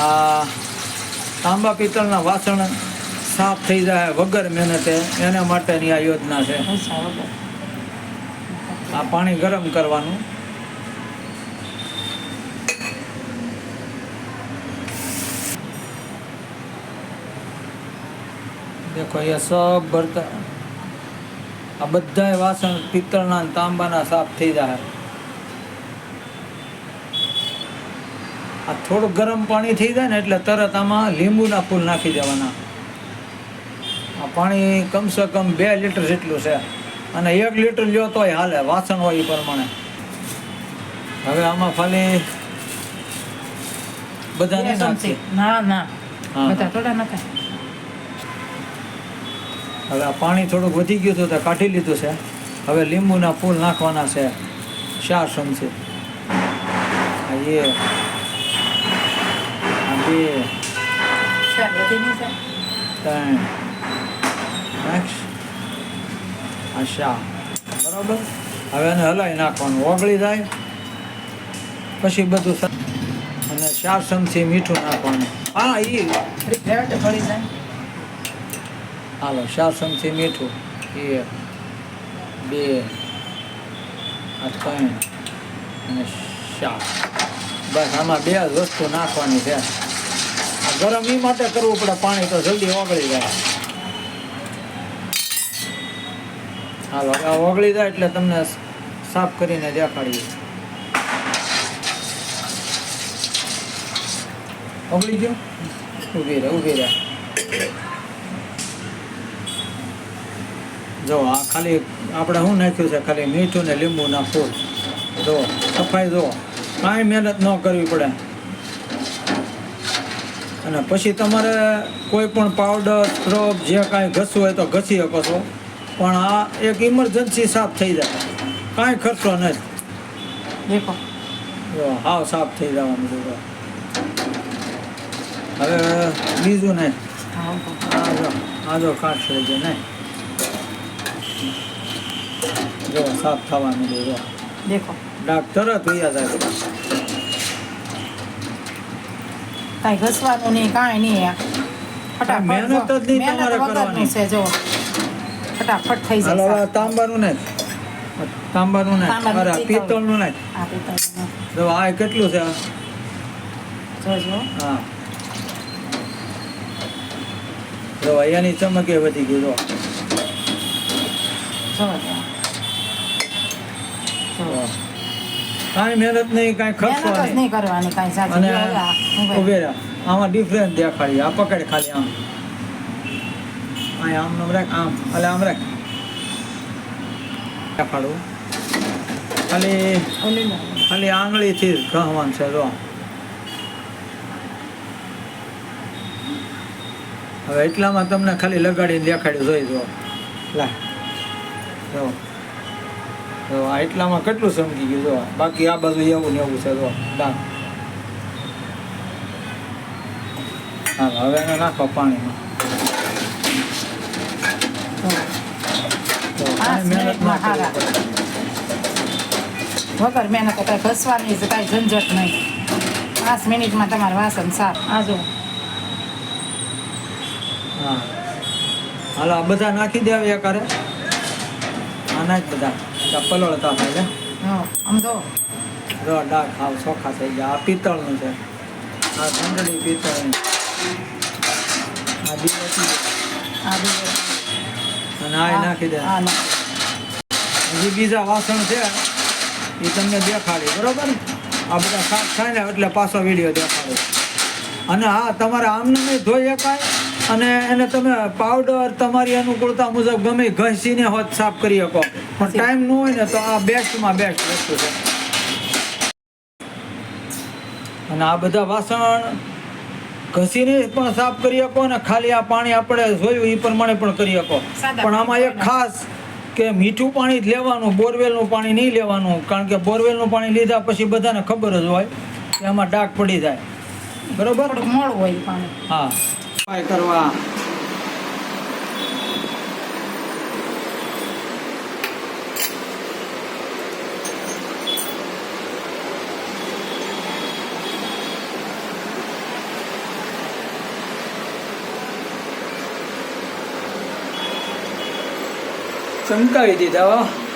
આ તાંબા પિત્તળના વાસણ સાફ થઈ જાય વગર મહેનતે એના માટેની આ યોજના છે. પૈસા વગર. આ પાણી ગરમ કરવાનું. દેખો એ સબ બર્તન આ બધાય વાસણ પિત્તળના અને તાંબાના સાફ થઈ જાય. આ થોડું ગરમ પાણી થઈ જાય ને એટલે તરત આમાં લીંબુના ફૂલ નાખી દેવાના. આ પાણી કમસે કમ બે લીટર જેટલું છે. અને એક લીટર લ્યો તોય હાલે વાસણ હોય એ પ્રમાણે. હવે આમાં ખાલી બધા નહીં ના ના. બધા થોડા નખાય. હવે આ પાણી થોડુંક વધી ગયું હતું તો કાઢી લીધું છે. હવે લીંબુના ફૂલ નાખવાના છે. ચાર ચમચી. આ એ બે ત્રણ નેક્સ્ટ શા બરાબર હવે એને હલાવી નાખવાનું ઓગળી જાય પછી બધું અને ચાર મીઠું નાખવાનું હા એ ફેવટ પડી જાય હાલો ચાર મીઠું એક બે આ ત્રણ અને ચાર બસ આમાં બે વસ્તુ નાખવાની છે ગરમ એ માટે કરવું પડે, પાણી તો જલ્દી ઓગળી જાય. હાલો આ ઓગળી જાય એટલે તમને સાફ કરીને દેખાડીએ. ઓગળી ગયો? ઊભી રહે ઊભી રહે. જો, આ ખાલી આપણે શું નાખ્યું છે? ખાલી મીઠું ને લીંબુ ના ફૂલ. જો, સફાઈ જો. કાંઈ મહેનત ન કરવી પડે. અને પછી તમારે કોઈ પણ પાવડર સ્ક્રબ જે કાંઈ ઘસવું હોય તો ઘસી શકો છો. પણ આ એક ઇમરજન્સી સાફ થઈ જાય. કાંઈ ખર્ચો નથી હાવ સાફ થઈ જવાનું છે. હવે બીજું નહીં આજો કાચ થઈ જાય નહીં જો સાફ થવાનું દેખો. ડાક તરત વૈયા જાય. કાંઈ ઘસવાનું નહીં કાંઈ નહીં ફટાફટ મહેનત જ નહીં તમારે કરવાની. છે જો. ફટાફટ થઈ જાય તાંબાનું ને તાંબાનું ને અરે પિત્તળનું ને આ પિત્તળનું. જો આ કેટલું છે? જોજો હા. જો અહીંયાની ચમક વધી ગઈ જો. જો. કાંઈ મહેનત નહીં કાંઈ ખર્ચો મહેનત જ નહીં કરવાની કાંઈ સાચી અને જો ઉભે રહે. આમાં ડિફરન્સ દેખાડી આ પકડ ખાલી આમ. આમ નમ રાખ આમ એટલે આમ રાખ દેખાડું ખાલી ખાલી આંગળીથી જ કહવાનું છે જો. હવે એટલામાં તમને ખાલી લગાડીને દેખાડ્યું જોઈ જો. લા જો. જો આ એટલામાં કેટલું સમજી ગયું જો બાકી આ બાજુ એવું ને એવું છે તો લા હા હવે એને નાખો પાણીમાં. વગર મહેનત કાંઈ ઘસવાની છે કાંઈ ઝંઝટ નહીં. પાંચ મિનિટમાં તમારે વાસણ સાફ. આ જો. હા. હાલો આ બધા નાખી દેવા એકારે. આ જ બધા ચપ્પલ વળતા થાય છે. આમ ડાઘ હાવ ચોખ્ખા થઈ ગયા. આ પિત્તળનું છે. આ ઘંટડી પિત્તળની. આ બીજો. નાખી દે. હજી બીજા વાસણ છે. એ તમને દેખાડી બરોબર? આ બધા સાફ થાય ને એટલે પાછો વીડિયો દેખાડે. અને હા તમારે આમને નહીં ધોઈ શકાય. અને એને તમે પાવડર તમારી અનુકૂળતા મુજબ ગમે ઘસીને હોત સાફ કરી શકો. પણ ટાઈમ ન હોય ને તો આ બેસ્ટમાં બેસ્ટ વસ્તુ છે. અને આ બધા વાસણ ઘસીને પણ સાફ કરી શકો અને ખાલી આ પાણી આપણે જોયું એ પ્રમાણે પણ કરી શકો. પણ આમાં એક ખાસ કે મીઠું પાણી જ લેવાનું બોરવેલનું પાણી નહીં લેવાનું કારણ કે બોરવેલનું પાણી લીધા પછી બધાને ખબર જ હોય કે આમાં ડાઘ પડી જાય. બરોબર? મોડું હોય પાણી. હા. はい、カルマ。整改的的哦。